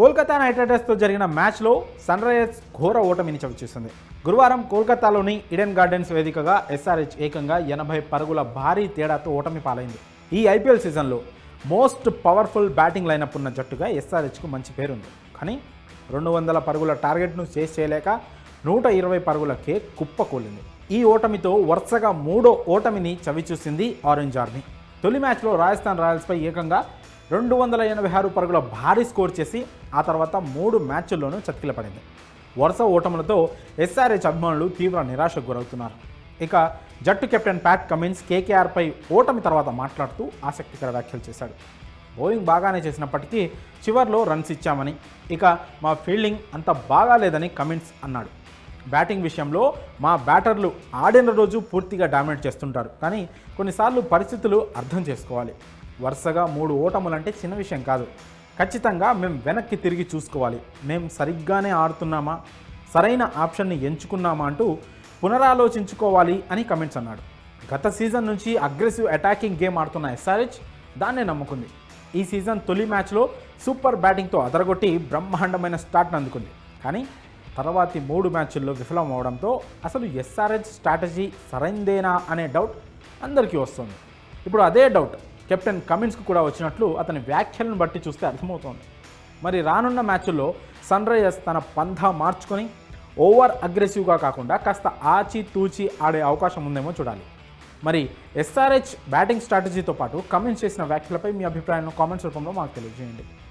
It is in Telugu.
కోల్కతా నైట్ రైడర్స్తో జరిగిన మ్యాచ్లో సన్ రైజర్స్ ఘోర ఓటమిని చవిచూసింది. గురువారం కోల్కతాలోని ఇడెన్ గార్డెన్స్ వేదికగా ఎస్ఆర్హెచ్ ఏకంగా ఎనభై పరుగుల భారీ తేడాతో ఓటమి పాలైంది. ఈ ఐపీఎల్ సీజన్లో మోస్ట్ పవర్ఫుల్ బ్యాటింగ్ లైనప్ ఉన్న జట్టుగా ఎస్ఆర్హెచ్కు మంచి పేరుంది. కానీ రెండు వందల పరుగుల టార్గెట్ను చేసి చేయలేక నూట ఇరవై పరుగులకే కుప్పకూలింది ఈ ఓటమితో వరుసగా మూడో ఓటమిని చవిచూసింది ఆరెంజ్ ఆర్మీ తొలి మ్యాచ్లో రాజస్థాన్ రాయల్స్పై ఏకంగా రెండు వందల ఎనభై ఆరు పరుగుల భారీ స్కోర్ చేసి ఆ తర్వాత మూడు మ్యాచ్ల్లోనూ చతికిల పడింది. వరుస ఓటములతో ఎస్ఆర్హెచ్ అభిమానులు తీవ్ర నిరాశకు గురవుతున్నారు. ఇక జట్టు కెప్టెన్ ప్యాట్ కమిన్స్ కేకేఆర్పై ఓటమి తర్వాత మాట్లాడుతూ ఆసక్తికర వ్యాఖ్యలు చేశాడు. బౌలింగ్ బాగానే చేసినప్పటికీ చివర్లో రన్స్ ఇచ్చామని ఇక మా ఫీల్డింగ్ అంత బాగాలేదని కమిన్స్ అన్నాడు. బ్యాటింగ్ విషయంలో మా బ్యాటర్లు ఆడిన రోజు పూర్తిగా డామినేట్ చేస్తుంటారు కానీ కొన్నిసార్లు పరిస్థితులు అర్థం చేసుకోవాలి. వరుసగా మూడు ఓటములంటే చిన్న విషయం కాదు. ఖచ్చితంగా మేము వెనక్కి తిరిగి చూసుకోవాలి. మేము సరిగ్గానే ఆడుతున్నామా? సరైన ఆప్షన్ని ఎంచుకున్నామా అంటూ పునరాలోచించుకోవాలి అని కమెంట్స్ అన్నాడు. గత సీజన్ నుంచి అగ్రెసివ్ అటాకింగ్ గేమ్ ఆడుతున్న ఎస్ఆర్హెచ్ దాన్నే నమ్ముకుంది. ఈ సీజన్ తొలి మ్యాచ్లో సూపర్ బ్యాటింగ్తో అదరగొట్టి బ్రహ్మాండమైన స్టార్ట్ను అందుకుంది. కానీ తర్వాతి మూడు మ్యాచ్ల్లో విఫలం అవడంతో అసలు ఎస్ఆర్హెచ్ స్ట్రాటజీ సరైందేనా అనే డౌట్ అందరికీ వస్తుంది. ఇప్పుడు అదే డౌట్ కెప్టెన్ కమిన్స్కు కూడా వచ్చినట్లు అతని వ్యాఖ్యలను బట్టి చూస్తే అర్థమవుతోంది. మరి రానున్న మ్యాచ్ల్లో సన్ రైజర్స్ తన పంధా మార్చుకొని ఓవర్ అగ్రెసివ్గా కాకుండా కాస్త ఆచి తూచి ఆడే అవకాశం ఉందేమో చూడాలి. మరి ఎస్ఆర్హెచ్ బ్యాటింగ్ స్ట్రాటజీతో పాటు కమెంట్స్ చేసిన వ్యాఖ్యలపై మీ అభిప్రాయాలను కామెంట్స్ రూపంలో మాకు తెలియజేయండి.